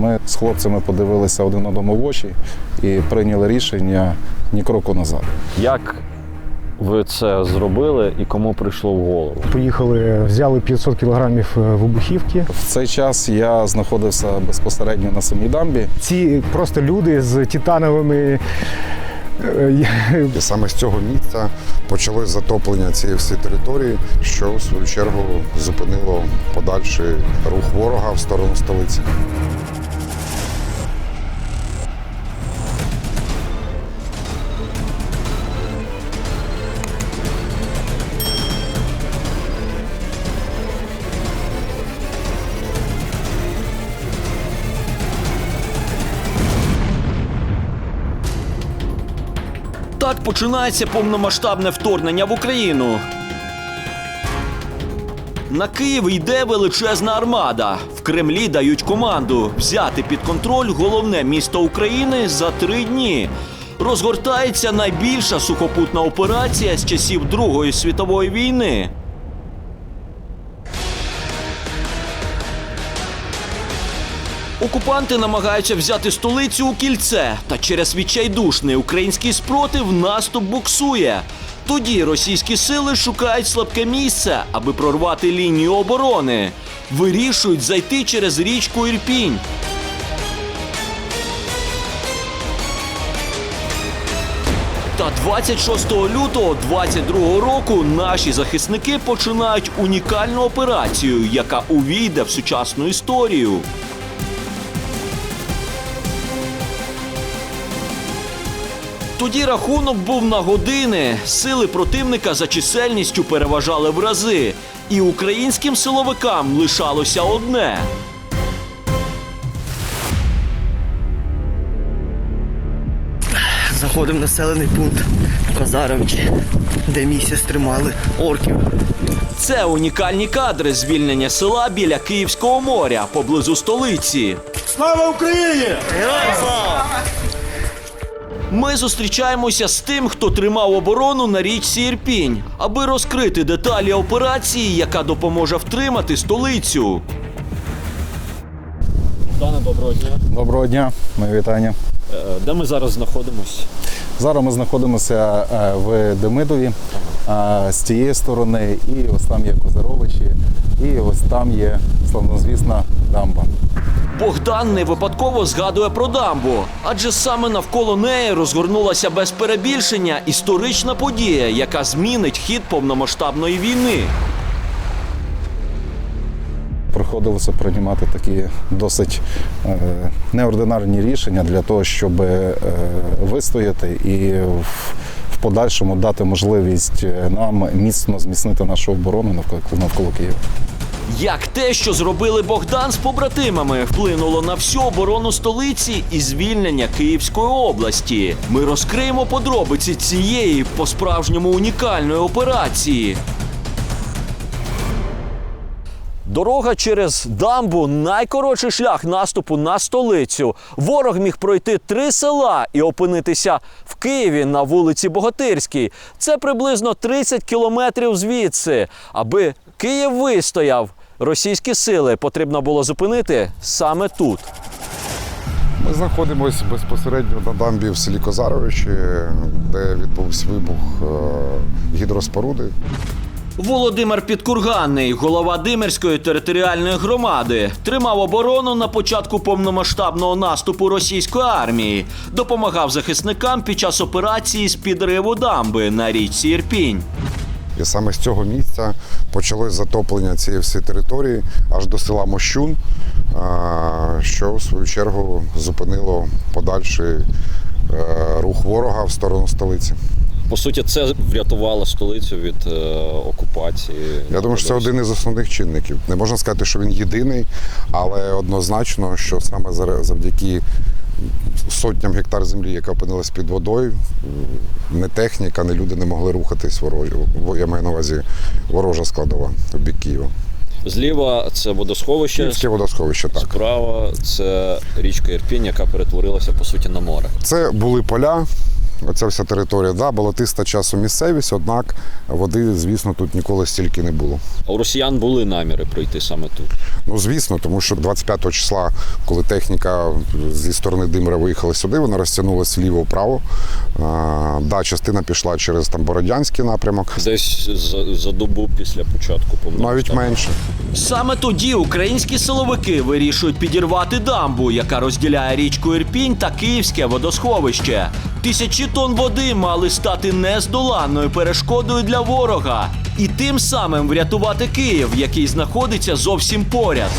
Ми з хлопцями подивилися один одному в очі і прийняли рішення ні кроку назад. Як ви це зробили і кому прийшло в голову? Поїхали, взяли 500 кілограмів е, вибухівки. В цей час я знаходився безпосередньо на самій дамбі. Ці просто люди з титановими. е, І саме з цього місця почалось затоплення цієї всієї території, що в свою чергу зупинило подальший рух ворога в сторону столиці. Починається повномасштабне вторгнення в Україну. На Київ йде величезна армада. В Кремлі дають команду взяти під контроль головне місто України за три дні. Розгортається найбільша сухопутна операція з часів Другої світової війни. Окупанти намагаються взяти столицю у кільце, та через відчайдушний український спротив наступ буксує. Тоді російські сили шукають слабке місце, аби прорвати лінію оборони. Вирішують зайти через річку Ірпінь. Та 26 лютого 22 року наші захисники починають унікальну операцію, яка увійде в сучасну історію. Тоді рахунок був на години. Сили противника за чисельністю переважали в рази, і українським силовикам лишалося одне. Заходимо в населений пункт Козаровичі, де місяць тримали орків. Це унікальні кадри звільнення села біля Київського моря поблизу столиці. Слава Україні! Ми зустрічаємося з тим, хто тримав оборону на річці Ірпінь, аби розкрити деталі операції, яка допоможе втримати столицю. Дане, доброго дня. Доброго дня, мої вітання. Е, Де ми зараз знаходимося? Зараз ми знаходимося е, в Демидові з цієї сторони, і ось там є Козаровичі, і ось там є славнозвісна дамба. Богдан не випадково згадує про дамбу, адже саме навколо неї розгорнулася без перебільшення історична подія, яка змінить хід повномасштабної війни. Приходилося приймати такі досить е, неординарні рішення для того, щоб е, вистояти і в, в подальшому дати можливість е, нам міцно зміцнити нашу оборону навколо, навколо Києва. Як те, що зробили Богдан з побратимами, вплинуло на всю оборону столиці і звільнення Київської області. Ми розкриємо подробиці цієї по-справжньому унікальної операції. Дорога через дамбу найкоротший шлях наступу на столицю. Ворог міг пройти три села і опинитися в Києві на вулиці Богатирській. Це приблизно 30 кілометрів звідси. Аби Київ вистояв, російські сили потрібно було зупинити саме тут. Ми знаходимося безпосередньо на дамбі в селі Козаровичі, де відбувся вибух е, гідроспоруди. Володимир Підкурганний, голова Димирської територіальної громади, тримав оборону на початку повномасштабного наступу російської армії, допомагав захисникам під час операції з підриву дамби на річці Ірпінь. І саме з цього місця почалось затоплення цієї всієї території аж до села Мощун, що в свою чергу зупинило подальший е, рух ворога в сторону столиці. По суті, це врятувало столицю від е, окупації. Я думаю, що це один із основних чинників. Не можна сказати, що він єдиний, але однозначно, що саме завдяки сотням гектар землі, яка опинилась під водою, не техніка, не люди не могли рухатись ворожі. Я маю на увазі ворожа складова в бік Києва. Зліва це водосховище, Київське водосховище так. справа це річка Ірпінь, яка перетворилася по суті на море. Це були поля, оця вся територія, да, болотиста часу місцевість, однак води, звісно, тут ніколи стільки не було. А У росіян були наміри пройти саме тут. Ну, звісно, тому що 25 числа, коли техніка зі сторони Димира виїхала сюди, вона розтягнулася вліво-вправо. Да, частина пішла через там Бородянський напрямок, Десь за, за добу після початку навіть менше. Саме тоді українські силовики вирішують підірвати дамбу, яка розділяє річку Ірпінь та Київське водосховище. Тисячі тонн води мали стати нездоланною перешкодою для ворога і тим самим врятувати Київ, який знаходиться зовсім поряд.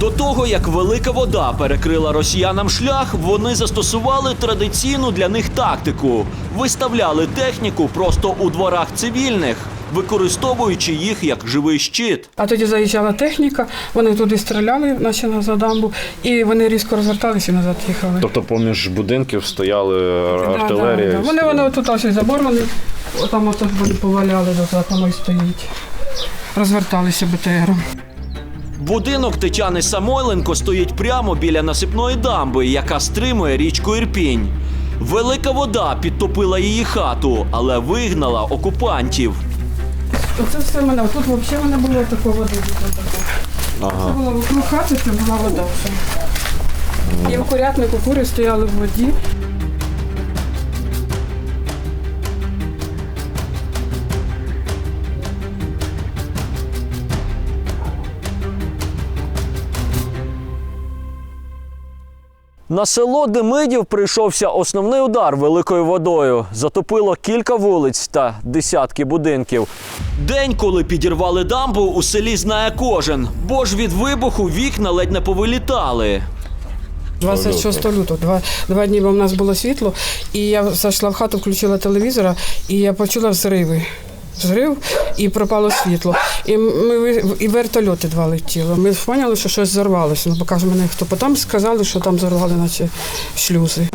До того, як велика вода перекрила росіянам шлях, вони застосували традиційну для них тактику: виставляли техніку просто у дворах цивільних, використовуючи їх як живий щит. А тоді заїжджала техніка, вони туди стріляли, наче на за дамбу, і вони різко розверталися і назад їхали. Тобто поміж будинків стояли артилерія. да, да. Вони вони отут ось забор, вони там ось вони поваляли, до так воно і стоїть. Розверталися БТРом. Будинок Тетяни Самойленко стоїть прямо біля насипної дамби, яка стримує річку Ірпінь. Велика вода підтопила її хату, але вигнала окупантів. Оце все мене. Тут взагалі не було такої води. Це було вокруг хати, це була вода вже. І в курятнику кури стояли в воді. На село Демидів прийшовся основний удар великою водою. Затопило кілька вулиць та десятки будинків. День, коли підірвали дамбу, у селі знає кожен, бо ж від вибуху вікна ледь не повилітали. 26 лютого, два, два дні бо в нас було світло, і я зайшла в хату, включила телевізора, і я почула взриви. Взрив і пропало світло. І ми і вертольоти два летіли. Ми поняли, що щось зарвалося. Ну, покаже мене хто. Потім сказали, що там зарвали, наче шлюзи.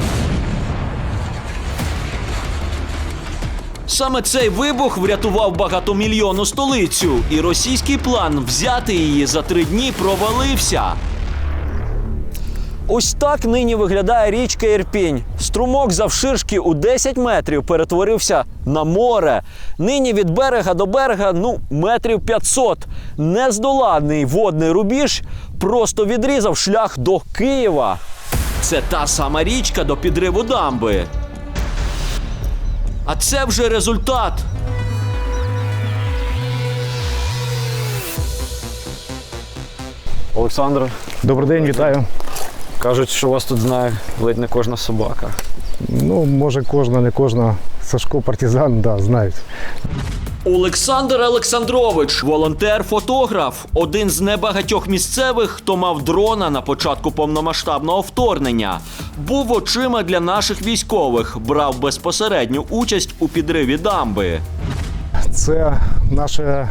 Саме цей вибух врятував багатомільйонну столицю, і російський план взяти її за три дні провалився. Ось так нині виглядає річка Ірпінь. Струмок завширшки у 10 метрів перетворився на море. Нині від берега до берега ну метрів 500. Нездоладний водний рубіж просто відрізав шлях до Києва. Це та сама річка до підриву дамби. А це вже результат. Олександр, Добрий день, вітаю. Кажуть, що вас тут знає ледь не кожна собака. Ну, може, кожна, не кожна. Сашко, партизан, да, знають. Олександр Олександрович, волонтер-фотограф, один з небагатьох місцевих, хто мав дрона на початку повномасштабного вторгнення. Був очима для наших військових, брав безпосередню участь у підриві дамби. Це наше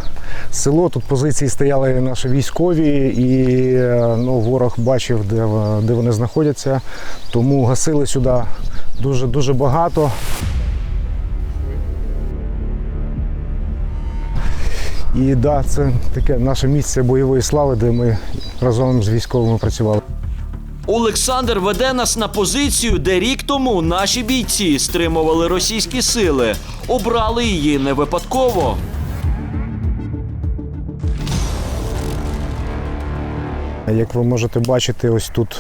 село. Тут позиції стояли наші військові, і ну, ворог бачив, де, де вони знаходяться. Тому гасили сюди дуже дуже багато. І да, це таке наше місце бойової слави, де ми разом з військовими працювали. Олександр веде нас на позицію, де рік тому наші бійці стримували російські сили. Обрали її не випадково. Як ви можете бачити, ось тут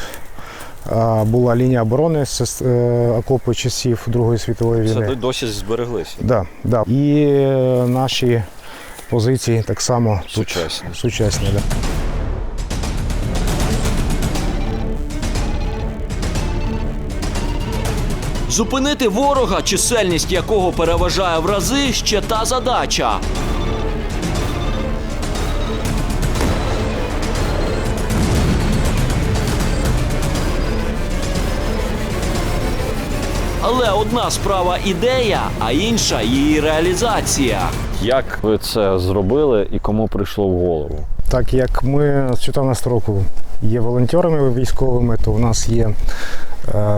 була лінія оборони з е, окопу часів Другої світової війни. Це досі збереглися. Да, да. І е, наші позиції так само тут Сучасні. сучасні. Да. Зупинити ворога, чисельність якого переважає в рази, ще та задача. Але одна справа ідея, а інша її реалізація. Як ви це зробили і кому прийшло в голову? Так як ми з 14 року є волонтерами військовими, то у нас є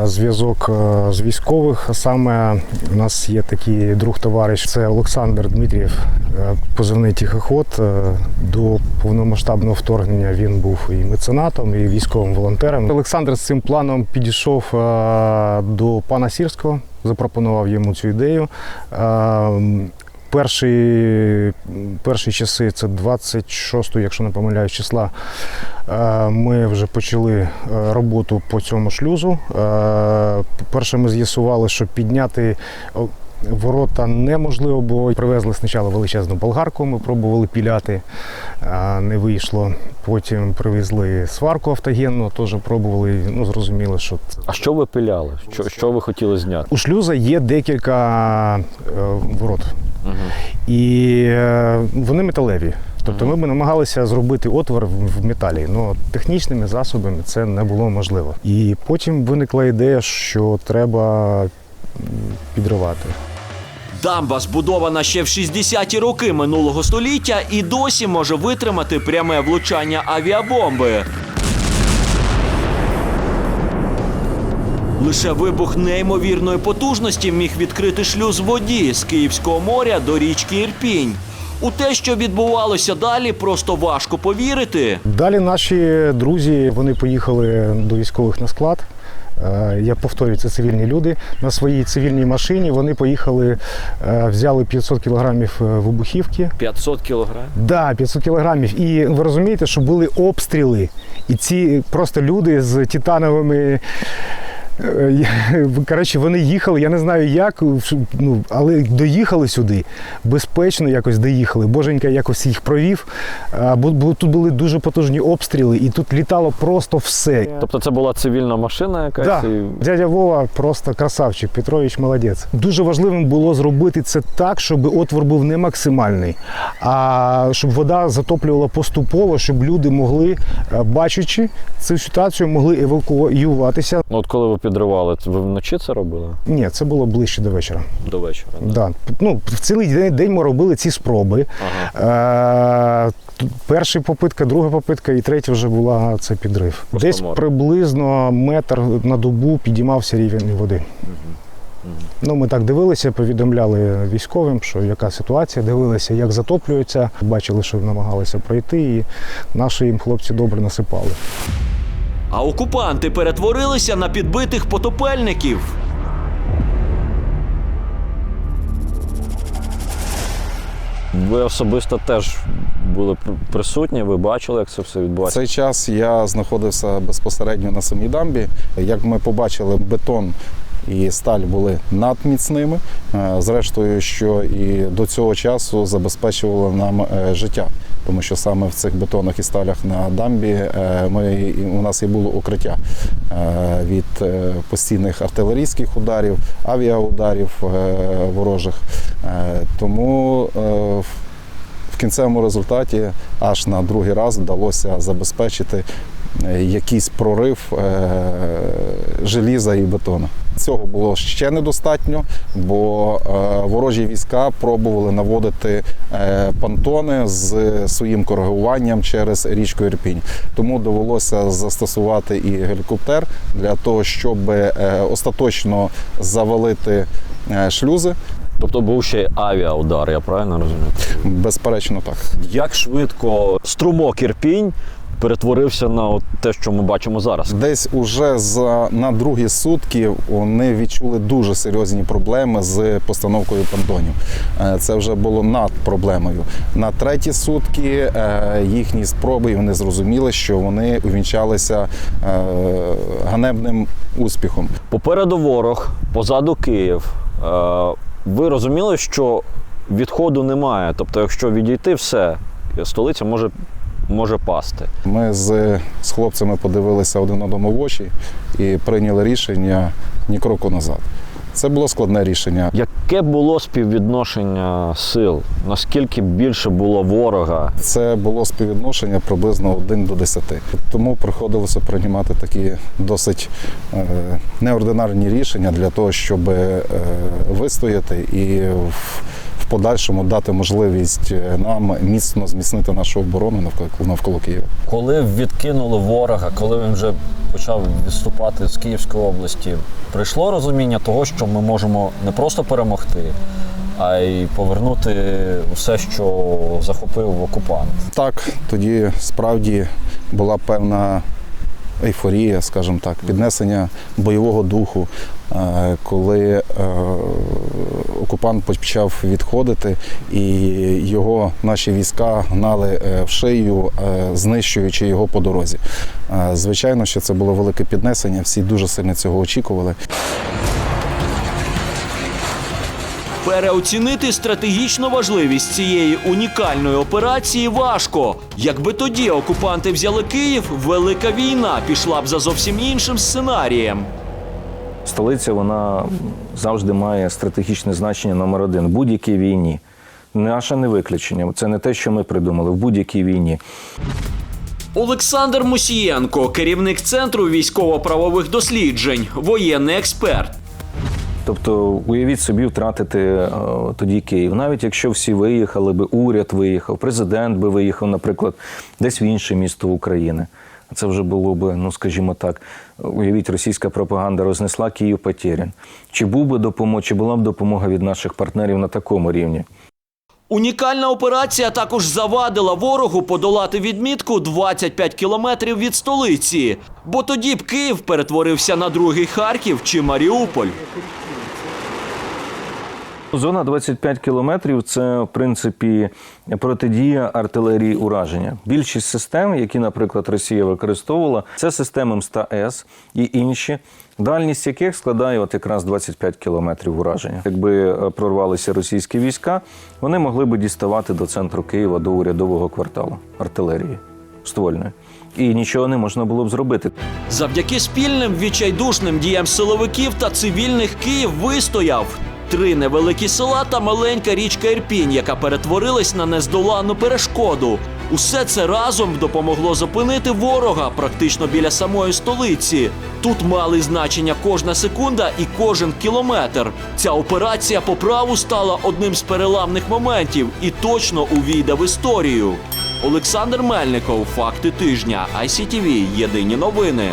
зв'язок е, з військових. Саме у нас є такий друг товариш, це Олександр Дмитрієв, е, позивний тихоход. Е, До повномасштабного вторгнення він був і меценатом, і військовим волонтером. Олександр з цим планом підійшов е, до пана Сірського, запропонував йому цю ідею. Перші, перші часи, це 26, якщо не помиляюсь, числа, е, ми вже почали е, роботу по цьому шлюзу. Е, Перше ми з'ясували, що підняти ворота неможливо, бо привезли спочатку величезну болгарку, ми пробували піляти, не вийшло. Потім привезли сварку автогенну, теж пробували, ну зрозуміло, що А що ви пиляли? Що, що ви хотіли зняти? у шлюза є декілька е, ворот. І е, вони металеві. Тобто ми б намагалися зробити отвор в металі, але технічними засобами це не було можливо. І потім виникла ідея, що треба підривати. Дамба збудована ще в 60-ті роки минулого століття і досі може витримати пряме влучання авіабомби. Лише вибух неймовірної потужності міг відкрити шлюз воді з Київського моря до річки Ірпінь. У те, що відбувалося далі, просто важко повірити. Далі наші друзі вони поїхали до військових на склад. Е, Я повторюю, це цивільні люди. На своїй цивільній машині вони поїхали, е, взяли 500 кілограмів е, вибухівки. 500 кілограм. Да, 500 кілограмів. І ви розумієте, що були обстріли. І ці просто люди з титановими. Е, Коротше, вони їхали, я не знаю як, ну, але доїхали сюди. Безпечно якось доїхали. Боженька якось їх провів. Бо, тут були дуже потужні обстріли, і тут літало просто все. Тобто це була цивільна машина якась? Да. і- Дядя Вова просто красавчик, Петрович молодець. Дуже важливим було зробити це так, щоб отвор був не максимальний, а щоб вода затоплювала поступово, щоб люди могли, е, бачачи цю ситуацію, могли евакуюватися. Ну, От коли ви підривали, це ви вночі це робили? Ні, це було ближче до вечора. До вечора. да? Да. Ну, в цілий день, день ми робили ці спроби. Е, перша попитка, друга попитка і третя вже була це підрив. Просто Десь море. приблизно метр на добу підіймався рівень води. Ну, ми так дивилися, повідомляли військовим, що яка ситуація, дивилися, як затоплюється. Бачили, що намагалися пройти, і наші їм хлопці добре насипали. А окупанти перетворилися на підбитих потопельників. Ви особисто теж були присутні, ви бачили, як це все В відбувається? цей час я знаходився безпосередньо на самій дамбі. Як ми побачили, бетон і сталь були надміцними. Е, Зрештою, що і до цього часу забезпечувало нам е, життя. Тому що саме в цих бетонах і сталях на дамбі е, ми, у нас і було укриття е, від е, постійних артилерійських ударів, авіаударів ворожих. Тому в- кінцевому результаті аж на другий раз вдалося забезпечити якийсь прорив желіза і бетону. Цього було ще недостатньо, бо е, ворожі війська пробували наводити е, понтони з своїм коригуванням через річку Ірпінь. Тому довелося застосувати і гелікоптер для того, щоб е, остаточно завалити шлюзи. Тобто був ще й авіаудар, я правильно розумію? Безперечно, так. Як швидко струмок Ірпінь перетворився на от те, що ми бачимо зараз? Десь уже за на другі сутки вони відчули дуже серйозні проблеми з постановкою понтонів. Е, Це вже було над проблемою. На треті сутки е, їхні спроби, і вони зрозуміли, що вони увінчалися е, ганебним успіхом. Попереду ворог, позаду Київ. Ви розуміли, що відходу немає. Тобто, якщо відійти, все, столиця може, може пасти. Ми з, з хлопцями подивилися один одному в очі і прийняли рішення ні кроку назад. Це було складне рішення. Яке було співвідношення сил? Наскільки більше було ворога? Це було співвідношення приблизно 1 до 10. Тому приходилося приймати такі досить е, неординарні рішення для того, щоб е, вистояти і в, в подальшому дати можливість е, нам міцно зміцнити нашу оборону навколо, навколо Києва. Коли відкинули ворога, коли він вже почав відступати з Київської області, прийшло розуміння того, що ми можемо не просто перемогти, а й повернути все, що захопив окупант. Так, тоді справді була певна ейфорія, скажімо так, піднесення бойового духу, е, коли е, окупант почав відходити, і його наші війська гнали е, в шию, знищуючи його по дорозі. Звичайно, що це було велике піднесення, всі дуже сильно цього очікували. Переоцінити стратегічну важливість цієї унікальної операції важко. Якби тоді окупанти взяли Київ, велика війна пішла б за зовсім іншим сценарієм. Столиця вона завжди має стратегічне значення номер один в будь-якій війні. Наше не виключення. Це не те, що ми придумали в будь-якій війні. Олександр Мусієнко, керівник центру військово-правових досліджень, воєнний експерт. Тобто, уявіть собі втратити е, тоді Київ. Навіть якщо всі виїхали би, уряд виїхав, президент би виїхав, наприклад, десь в інше місто України. Це вже було би, ну скажімо так, уявіть, російська пропаганда рознесла Київ потерян. Чи був би допомога, чи була б допомога від наших партнерів на такому рівні? Унікальна операція також завадила ворогу подолати відмітку 25 кілометрів від столиці, бо тоді б Київ перетворився на другий Харків чи Маріуполь. Зона 25 кілометрів це в принципі протидія артилерії ураження. Більшість систем, які, наприклад, Росія використовувала, це системи МСТА-С і інші, дальність яких складає от якраз 25 кілометрів ураження. Якби е, прорвалися російські війська, вони могли би діставати до центру Києва до урядового кварталу артилерії ствольної. І нічого не можна було б зробити. Завдяки спільним відчайдушним діям силовиків та цивільних Київ вистояв. Три невеликі села та маленька річка Ірпінь, яка перетворилась на нездоланну перешкоду. Усе це разом допомогло зупинити ворога практично біля самої столиці. Тут мали значення кожна секунда і кожен кілометр. Ця операція по праву стала одним з переламних моментів і точно увійде в історію. Олександр Мельников, факти тижня, ICTV, Єдині новини.